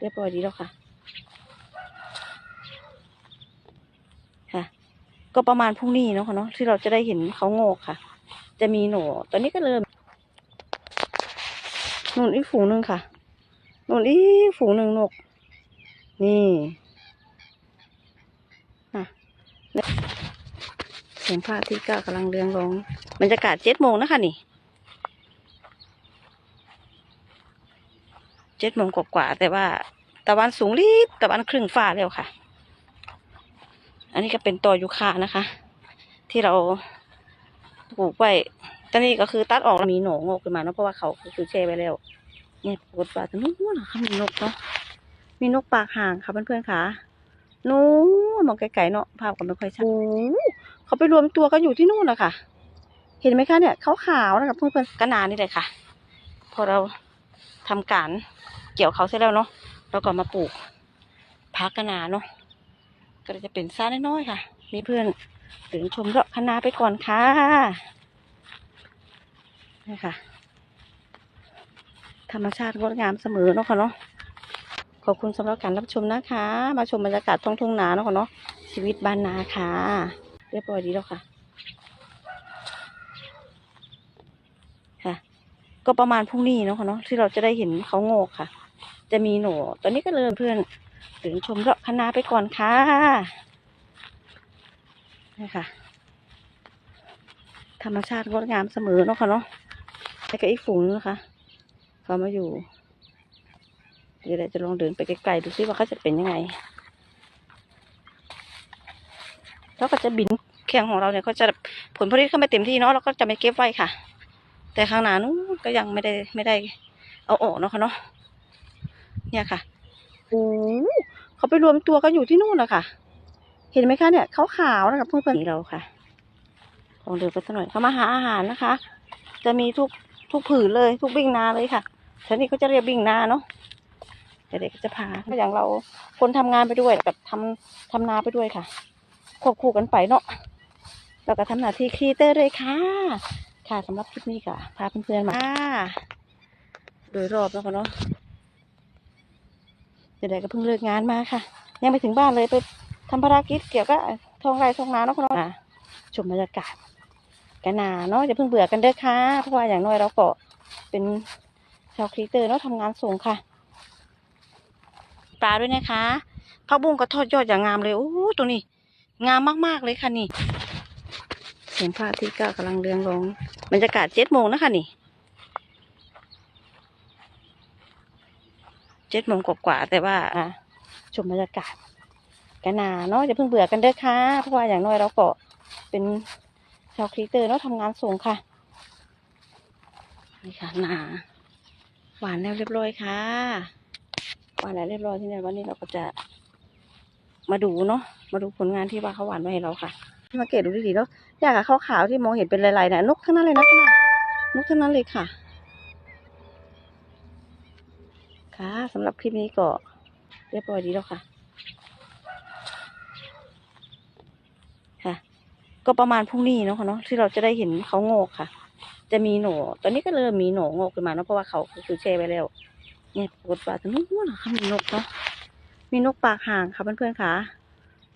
เรียบร้อยดีแล้วค่ะ ค่ะ ก็ประมาณพรุ่งนี้เนาะค่ะเนาะที่เราจะได้เห็นเขาโงกค่ะ จะมีหนูตอนนี้ก็เริ่มนู่นอีกฝูงหนึ่งค่ะนู่นอีกฝูงหนึ่งนก นี่อะเสียงพระอาทิตย์ก็กำลังเรืองรองบรรยากาศเจ็ดโมงนะคะนี่ เจ็ดโมงกว่าๆแต่ว่าตะวันสูงรีบตะวันครึ่งฟ้าแล้วค่ะ อันนี้ก็เป็นตอยูคานะคะ ที่เราปลูกไว้ตอนนี้ก็คือตัดออกแล้วมีหนูงอกขึ้นมาเนาะเพราะว่าเขาคือแช่ไว้แล้วเนี่ยปรากฏว่าตรงนู้นเหรอคะมีนกเนาะมีนกปากห่างค่ะเพื่อนๆค่ะนู้นมองไกลๆเนาะภาพก็ไม่ค่อยชัดโอ้เขาไปรวมตัวกันอยู่ที่นู่นนะคะเห็นไหมคะเนี่ยขาวๆนะคะเพื่อนๆกระนานี่เลยค่ะ พอเรา ทำการเกี่ยวเขาเสร็จแล้วเนาะเราก็มาปลูกพักกนาเนาะก็จะเป็นซ่าน้อยๆค่ะ มีเพื่อนเดินชมเลาะคณะไปก่อนค่ะนี่ค่ะ ธรรมชาติงดงามเสมอเนาะค่ะเนาะขอบคุณสำหรับการรับชมนะคะ มาชมบรรยากาศท้องทุ่งนาเนาะค่ะเนาะชีวิตบ้านนาค่ะ เรียบร้อยดีแล้วค่ะ ก็ประมาณพรุ่งนี้เนาะค่ะเนาะที่เราจะได้เห็นเขาโงกค่ะ จะมีหนูตอนนี้ก็เริ่มเพื่อนเดินชมเลาะคณะไปก่อนค่ะนี่ค่ะ ธรรมชาติงดงามเสมอเนาะค่ะเนาะแล้วก็อีกฝูงนึงนะคะเขามาอยู่เดี๋ยวเราจะลองเดินไปไกลๆดูซิว่าเขาจะเป็นยังไงแล้วก็จะบินแข่งของเราเนี่ยเขาจะผลผลิตเข้าม่เต็มที่เนาะเราก็จะไม่เก็บไว้ค่ะ แต่ข้างหน้านู้นก็ยังไม่ได้ไม่ได้ เอาออกเนาะค่ะเนาะเนี่ยค่ะโอ้เขาไปรวมตัวกันอยู่ที่นู่นนะคะเห็นไหมคะเนี่ยขาวๆนะคะเพื่อนๆนี่เราค่ะลองเดินไปสักหน่อยเขามาหาอาหารนะคะ จะมีทุกทุกผืนเลยทุกบิ่งนาเลยค่ะทีนี้เขาจะเรียกบิ่งนาเนาะเด็กก็จะพาอย่างเราคนทำงานไปด้วยกับทำทำนาไปด้วยค่ะควบคู่กันไปเนาะแล้วก็ทำหน้าที่ครีเตอร์ด้วยค่ะ ค่ะสำหรับคลิปนี้ค่ะพาเพื่อนๆมาโดยรอบแล้วค่ะเนาะเด็กๆก็เพิ่งเลิกงานมาค่ะ ยังไม่ถึงบ้านเลยไปทำภารกิจเกี่ยวกับทองไรทองนาเนาะค่ะเนาะอะชมบรรยากาศกันนาเนาะอย่าเพิ่งเบื่อกันเด้อค่ะเพราะว่าอย่างน้อยเราก็เป็นชาวครีเตอร์เนาะทำงานส่งค่ะ ปลาด้วยนะคะผักบุ้งก็ทอดยอดอย่างงามเลยโอ้ตัวนี้ งามมากๆเลยค่ะนี่ เสียงพระอาทิตย์ก็กำลังเรืองรองบรรยากาศเจ็ดโมงนะคะนี่เจ็ดโมงกว่าๆแต่ว่าชมบรรยากาศกันนาเนาะอย่าเพิ่งเบื่อกันเด้อค่ะเพราะว่าอย่างน้อยเราก็เป็นชาวครีเตอร์เนาะทำงานส่งค่ะนี่ค่ะนาหวานแล้วเรียบร้อยค่ะหวานแล้วเรียบร้อยที่นี่วันนี้เราก็จะมาดูเนาะมาดูผลงานที่ว่าเขาหวานไว้ให้เราค่ะ มาเกตดูดีๆแล้วอยากกับขาวขาวๆที่มองเห็นเป็นลายๆนะนกทั้งนั้นเลยนะขนาดนกทั้งนั้นเลยค่ะ ค่ะสำหรับคลิปนี้ก็เรียบร้อยดีแล้วค่ะค่ะ ก็ประมาณพรุ่งนี้เนาะค่ะเนาะที่เราจะได้เห็นเขาโงกค่ะ จะมีหนูตอนนี้ก็เริ่มมีหนูงอกขึ้นมาเนาะเพราะว่าเขาคือแช่ไว้แล้วเนี่ยปรากฏว่าตรงนู้นเหรอคะมีนกเนาะมีนกปากห่างค่ะเพื่อนๆค่ะ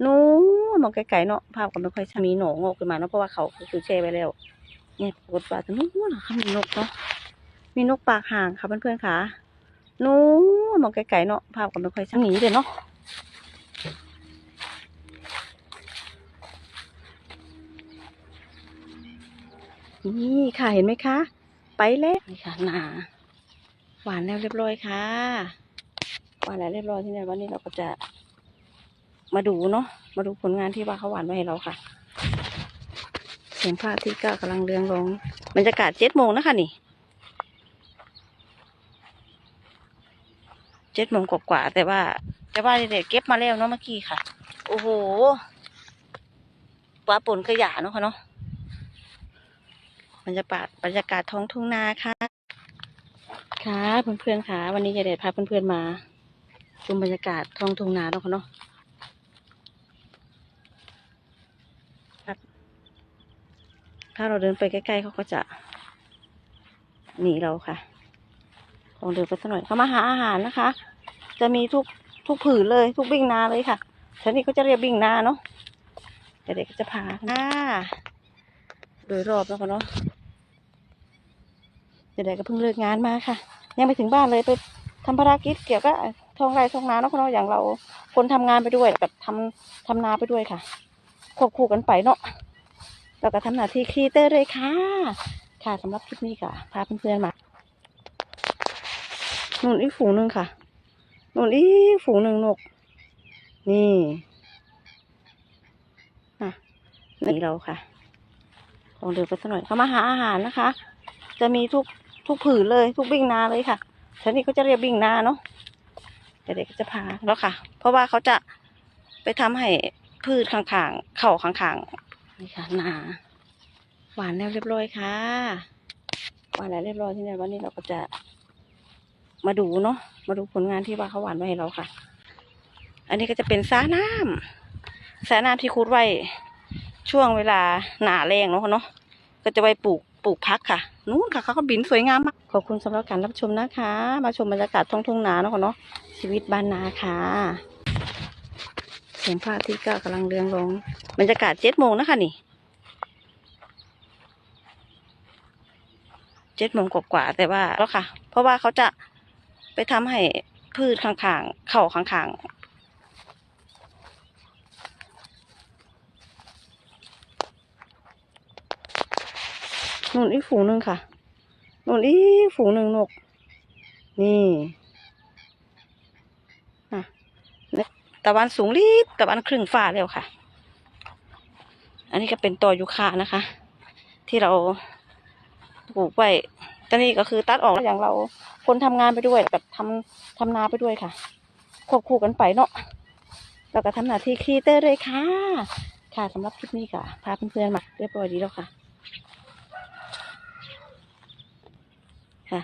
นู้นมองไกลๆเนาะภาพก็ไม่ค่อยชัดมีหนูงอกขึ้นมาเนาะเพราะว่าเขาคือแช่ไว้แล้วเนี่ยปรากฏว่าตรงนู้นเหรอคะมีนกเนาะมีนกปากห่างค่ะเพื่อนๆค่ะนู้นมองไกลๆเนาะภาพก็ไม่ค่อยชัดหนีเลยเนาะนี่ค่ะเห็นไหมคะ ไปแล้วนี่ค่ะนาหวานแล้วเรียบร้อยค่ะหวานแล้วเรียบร้อยที่นี่วันนี้เราก็จะ มาดูเนาะมาดูผลงานที่ว่าเขาหวานไว้ให้เราค่ะเสียงพระอาทิตย์ก็กำลังเรืองรองบรรยากาศเจ็ดโมงนะคะนี่เจ็ดโมงกว่าๆแต่ว่า แต่ว่าเด็กเก็บมาแล้วเนาะเมื่อกี้ค่ะ โอ้โหปลาปนขยะเนาะค่ะเนาะบรรยากาศบรรยากาศท้องทุ่งนาค่ะค่ะเพื่อนๆค่ะ วันนี้ยายเด็ดพาเพื่อนๆมาชมบรรยากาศท้องทุ่งนาแล้วค่ะเนาะครับ ถ้าเราเดินไปใกล้ๆเขาก็จะหนีเราค่ะลองเดินไปสักหน่อยเขามาหาอาหารนะคะ จะมีทุกทุกผืนเลยทุกบิ่งนาเลยค่ะท่านี้ก็จะเรียกบิ่งนาเนาะเดี๋ยวเด็กก็จะพาอ่าโดยรอบแล้วกันเนาะเด็กก็เพิ่งเลิกงานมาค่ะ ยังไม่ถึงบ้านเลยไปทำภารกิจเกี่ยวกับท้องไร่ท้องนาเนาะเนาะอย่างเราคนทำงานไปด้วยแบบทำทำนาไปด้วยค่ะควบคู่กันไปเนาะ แล้วก็ทำหน้าที่ครีเตอร์ด้วยค่ะ ค่ะสำหรับคลิปนี้ค่ะ พาเพื่อนๆมาหนุนอีกฝูงหนึ่งค่ะหนุนอีกฝูงหนึ่งนก นี่อะนี่เราค่ะลองเดินไปสักหน่อยเขามาหาอาหารนะคะ จะมีทุกทุกผืนเลยทุกบิ่งนาเลยค่ะท่านี้ก็จะเรียกบิ่งนาเนาะเด็กก็จะพาแล้วค่ะ เพราะว่าเขาจะไปทำให้พืชข้างๆเข่าข้างๆ นี่ค่ะนา หวานแล้วเรียบร้อยค่ะ หวานแล้วเรียบร้อยที่นี่วันนี้เราก็จะมาดูเนาะมาดูผลงานที่ว่าเขาหวานไว้ให้เราค่ะ อันนี้ก็จะเป็นสาน้ำสาน้ำที่คุดไว้ช่วงเวลาหนาแรงเนาะเนาะก็จะไว้ปลูกปลูกพักค่ะนู้นค่ะเขาก็บินสวยงามมากขอบคุณสำหรับการรับชมนะคะ มาชมบรรยากาศท้องทุ่งนาเนาะเนาะชีวิตบ้านนาค่ะเสียงพระอทิตย์ก็กำลังเรืองลง บรรยากาศเจ็ดโมงนะคะนี่เจ็ดโมงกว่าแต่ว่าแล้วค่ะ เพราะว่าเขาจะไปทำให้พืชข้างๆ เข่าข้างๆนุ่นอีกฝูงหนึ่งค่ะนุ่นอีกฝูงหนึ่งนก นี่อะตะวันสูงรีบตะวันครึ่งฟ้าแล้วค่ะ อันนี้ก็เป็นตอยูคานะคะ ที่เราปลูกไว้ตอนนี้ก็คือตัดออกอย่างเราคนทำงานไปด้วยแบบทำทำนาไปด้วยค่ะควบคู่กันไปเนาะแล้วก็ทำหน้าที่ครีเตอร์ด้วยค่ะ ค่ะสำหรับคลิปนี้ค่ะ พาเพื่อนๆมาเรียบร้อยดีแล้วค่ะ ค่ะ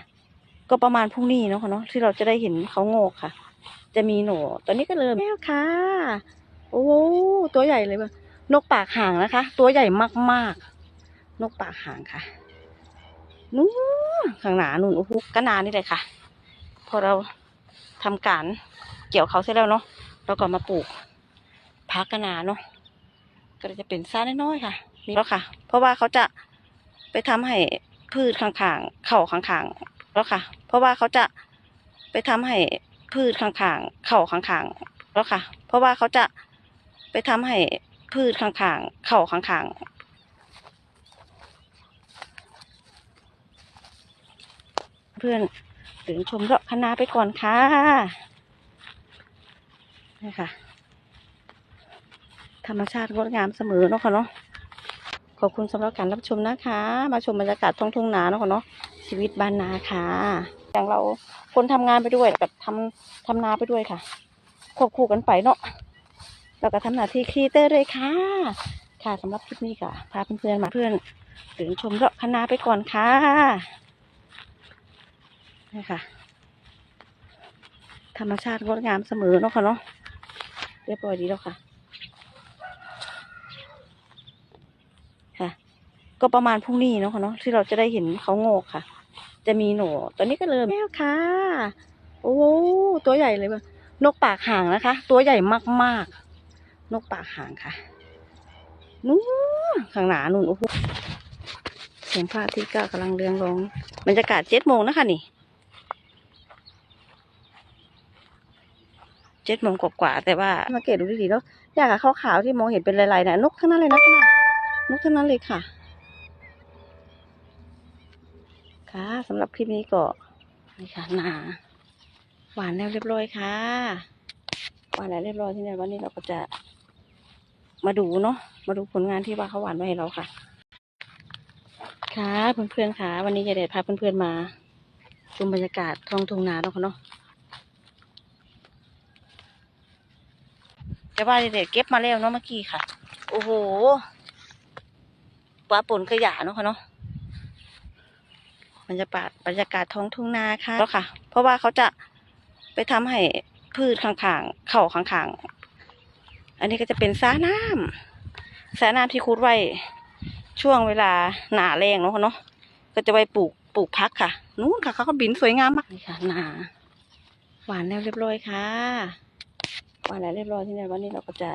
ก็ประมาณพรุ่งนี้เนาะค่ะเนาะที่เราจะได้เห็นเขาโงกค่ะ จะมีหนูตอนนี้ก็เริ่มแล้วค่ะ โอ้โหตัวใหญ่เลยว่ะ นกปากห่างนะคะ ตัวใหญ่มากๆ นกปากห่างค่ะนู้นข้างหน้านู่นโอ้โหก็นานนี่เลยค่ะ พอเราทำการเกี่ยวเขาเสร็จแล้วเนาะเราก็มาปลูกพักกะนาเนาะก็จะเป็นซ่าน้อยๆค่ะนี่แล้วค่ะ เพราะว่าเขาจะไปทำให้พืชข้างๆเข่าข้างๆแล้วค่ะ เพราะว่าเขาจะไปทำให้พืชข้างๆเข่าข้างๆแล้วค่ะ เพราะว่าเขาจะไปทำให้ พืชข้างๆ เข่าข้างๆเพื่อนเดินชมเลาะคณะไปก่อนค่ะนี่ค่ะ ธรรมชาติงดงามเสมอเนาะค่ะเนาะ ขอบคุณสำหรับการรับชมนะคะ มาชมบรรยากาศท้องทุ่งนาเนาะค่ะเนาะ ชีวิตบ้านนาค่ะ อย่างเราคนทำงานไปด้วยแบบทำทำนาไปด้วยค่ะ ควบคู่กันไปเนาะ แล้วก็ทำหน้าที่ครีเตอร์ด้วยค่ะ ค่ะสำหรับคลิปนี้ค่ะ พาเพื่อนๆมาเพื่อนเดินชมเลาะคณะไปก่อนค่ะนี่ค่ะ ธรรมชาติงดงามเสมอเนาะค่ะเนาะเรียบร้อยดีแล้วค่ะ ค่ะ ก็ประมาณพรุ่งนี้เนาะค่ะเนาะที่เราจะได้เห็นเขาโงกค่ะ จะมีหนูตอนนี้ก็เริ่มแล้วค่ะ โอ้โหตัวใหญ่เลยว่ะนกปากห่างนะคะ ตัวใหญ่มากๆ นกปากห่างค่ะนู้นข้างหน้านู่นโอ้โหเสียงพระอาทิตย์ก็กำลังเรืองลงบรรยากาศเจ็ดโมงนะคะนี่เจ็ดโมงกว่าแต่ว่าสังเกตดูดีๆแล้วอยากกับขาวๆที่มองเห็นเป็นลายๆนะนกทั้งนั้นเลยนะขนาดนกทั้งนั้นเลยค่ะ ค่ะสำหรับคลิปนี้ก็นี่ค่ะนาหวานแล้วเรียบร้อยค่ะหวานแล้วเรียบร้อยที่นี่วันนี้เราก็จะ มาดูเนาะมาดูผลงานที่ว่าเขาหวานไว้ให้เราค่ะ ค่ะเพื่อนๆค่ะ วันนี้ยายเดชพาเพื่อนๆมาชมบรรยากาศท้องทุ่งนาเนาะค่ะเนาะแต่ว่าเด็กๆเก็บมาแล้วเนาะเมื่อกี้ค่ะ โอ้โหปลาปนขยะเนาะค่ะเนาะบรรยากาศบรรยากาศท้องทุ่งนาค่ะแล้วค่ะ เพราะว่าเขาจะไปทำให้พืชข้างๆเข่าข้างๆ อันนี้ก็จะเป็นสาน้ำสาน้ำที่คุดไว้ช่วงเวลาหนาแรงเนาะเนาะก็จะไว้ปลูกปลูกพักค่ะนู้นค่ะเขาก็บินสวยงามมากนี่ค่ะนาหวานแล้วเรียบร้อยค่ะหวานแล้วเรียบร้อยที่นี่วันนี้เราก็จะ